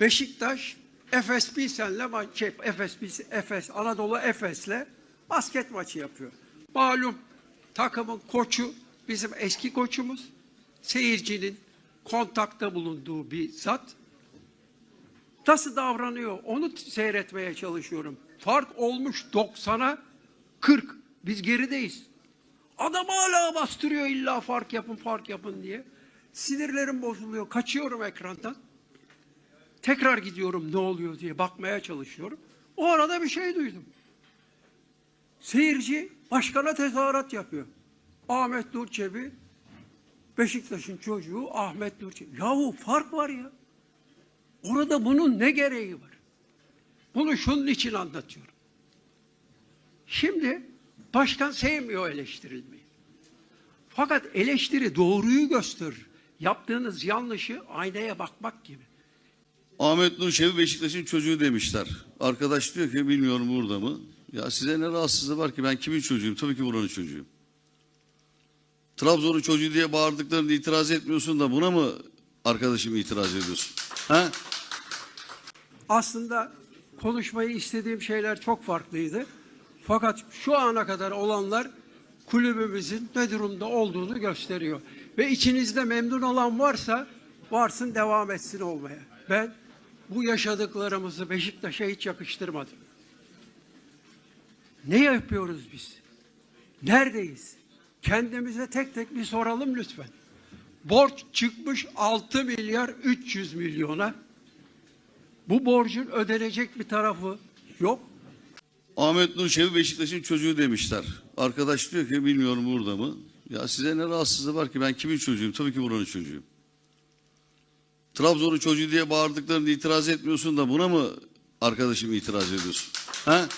Beşiktaş Efes Pilsen'le şey, Efes, Pilsen- Efes, Anadolu Efes'le basket maçı yapıyor. Malum takımın koçu bizim eski koçumuz. Seyircinin kontakta bulunduğu bir zat. Nasıl davranıyor onu seyretmeye çalışıyorum. Fark olmuş 90'a 40. Biz gerideyiz. Adam hala bastırıyor illa fark yapın fark yapın diye. Sinirlerim bozuluyor. Kaçıyorum ekrandan. Tekrar gidiyorum ne oluyor diye bakmaya çalışıyorum. O arada bir şey duydum. Seyirci başkana tezahürat yapıyor. Ahmet Nur Çebi, Beşiktaş'ın çocuğu Ahmet Nur Çebi. Yahu fark var ya. Orada bunun ne gereği var? Bunu şunun için anlatıyorum. Şimdi başkan sevmiyor eleştirilmeyi. Fakat eleştiri doğruyu gösterir. Yaptığınız yanlışı aynaya bakmak gibi. Ahmet Nur Çebi Beşiktaş'ın çocuğu demişler. Arkadaş diyor ki bilmiyorum burada mı? Ya size ne rahatsızlığı var ki ben kimin çocuğuyum? Tabii ki buranın çocuğuyum. Trabzon'un çocuğu diye bağırdıklarında itiraz etmiyorsun da buna mı arkadaşım itiraz ediyorsun? Ha? Aslında konuşmayı istediğim şeyler çok farklıydı. Fakat şu ana kadar olanlar kulübümüzün ne durumda olduğunu gösteriyor. Ve içinizde memnun olan varsa varsın devam etsin olmaya. Ben bu yaşadıklarımızı Beşiktaş'a hiç yakıştırmadım. Ne yapıyoruz biz? Neredeyiz? Kendimize tek tek bir soralım lütfen. Borç çıkmış 6 milyar 300 milyona. Bu borcun ödenecek bir tarafı yok. Ahmet Nur Çebi Beşiktaş'ın çocuğu demişler. Arkadaş diyor ki bilmiyorum burada mı? Ya size ne rahatsızlığı var ki ben kimin çocuğuyum? Tabii ki buranın çocuğuyum. Trabzon'un çocuğu diye bağırdıklarında itiraz etmiyorsun da buna mı arkadaşım itiraz ediyorsun? Ha?